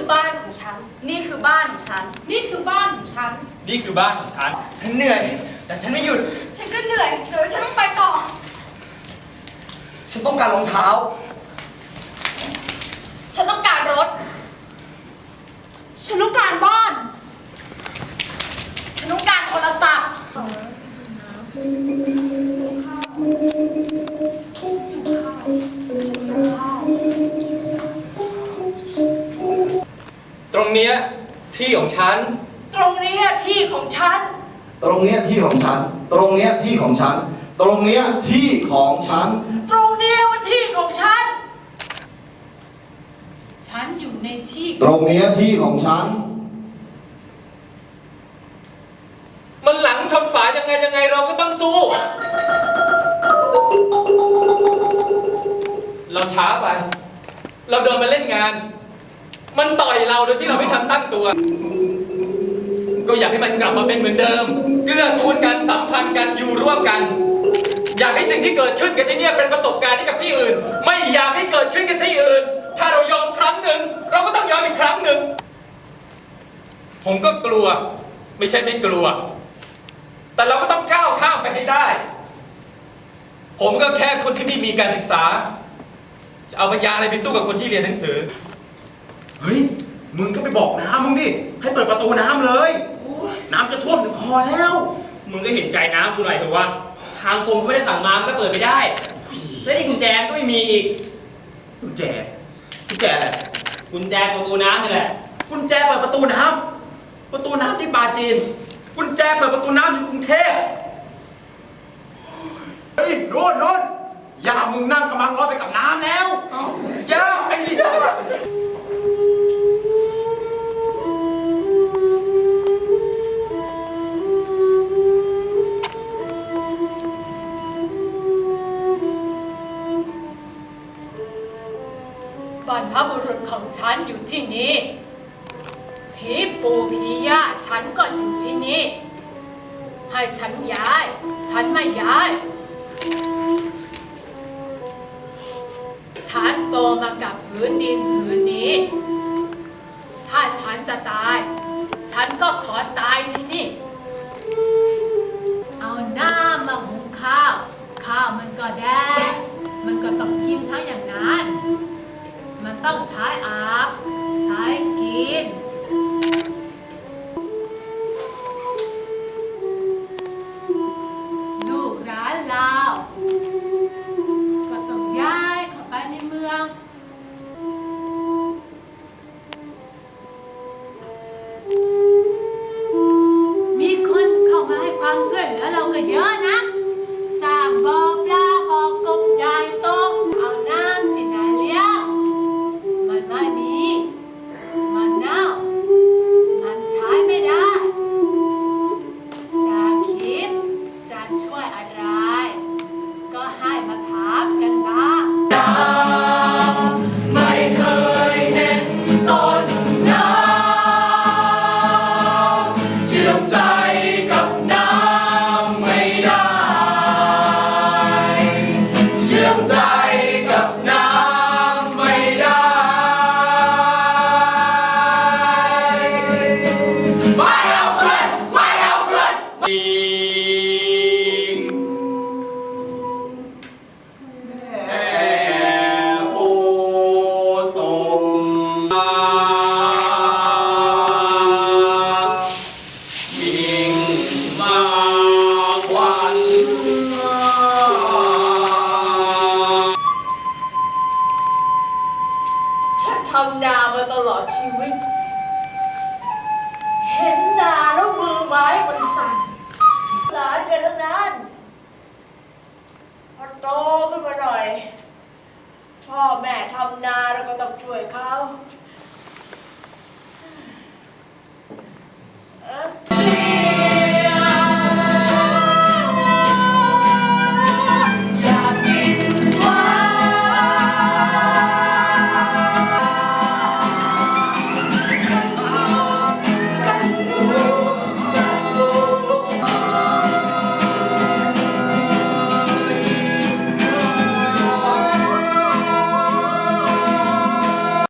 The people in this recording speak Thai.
คือบ้านของฉัน นี่คือบ้านของฉัน นี่คือบ้านของฉัน นี่คือบ้านของฉัน เหนื่อย แต่ฉันไม่หยุด ฉันก็เหนื่อยเดี๋ยวฉันต้องไปต่อ ฉันต้องการรองเท้า ฉันต้องการรถ ฉันต้องการบ้าน ฉันต้องการโทรศัพท์ ตรงเนี้ยที่ของฉัน ตรงนี้ที่ของฉัน ตรงเนี้ยที่ของฉัน ตรงเนี้ยที่ของฉัน ตรงเนี้ยที่ของฉัน ตรงนี้ว่าที่ของฉัน ฉันอยู่ในที่ตรงเนี้ยที่ของฉัน มันหลังชนฝายังไงยังไงเราก็ต้องสู้ เราช้าไป เราเดินมาเล่นงาน มันต่อยเราโดยที่เราไม่ทันตั้งตัว ก็อยากให้มันกลับมาเป็นเหมือนเดิม เกื้อกูลกันสัมพันธ์กันอยู่ร่วมกัน อยากให้สิ่งที่เกิดขึ้นกับที่นี่เป็นประสบการณ์ให้กับที่อื่น ไม่อยากให้เกิดขึ้นกับที่อื่น ถ้าเรายอมครั้งหนึ่งเราก็ต้องยอมอีกครั้งหนึ่ง ผมก็กลัว ไม่ใช่ไม่กลัว แต่เราก็ต้องก้าวข้ามไปให้ได้ ผมก็แค่คนที่ไม่มีการศึกษา จะเอาปัญญาอะไรไปสู้กับคนที่เรียนหนังสือ เฮ้ย มึงก็ไปบอกน้ำมึงดิ ให้เปิดประตูน้ำเลย น้ำจะท่วมถึงคอแล้ว มึงก็เห็นใจน้ำกูหน่อยเถอะว่าทางกรมก็ไม่ได้สั่งมามันก็เปิดไม่ได้ และนี่กุญแจก็ไม่มีอีก กุญแจ กุญแจอะไร กุญแจประตูน้ำนี่แหละ กุญแจเปิดประตูน้ำ ประตูน้ำที่ปาจีน กุญแจเปิดประตูน้ำอยู่กรุงเทพเฮ้ยโน่นโน่นอย่ามึงนั่งกำลังร้อยไปกับน้ำแล้ว พบุรุษของฉันอยู่ที่นี่ผีปู่ผีย่าฉันก็อยู่ที่นี่ให้ฉันย้าย ฉันไม่ย้าย ฉันโตมากับพื้นดินพื้นนี้ ถ้าฉันจะตาย ฉันก็ขอตายที่นี่ ก็เยอะนะ สร้างบ่อปลาบ่อกบใหญ่โตเอาน้ำที่ไหนเลี้ยงมันไม่มี มันเน่า มันใช้ไม่ได้ จะคิดจะช่วยอะไร ก็ให้มาถามกันบ้าง ทำนามาตลอดชีวิต เห็นนาแล้วมือไม้มันสั่น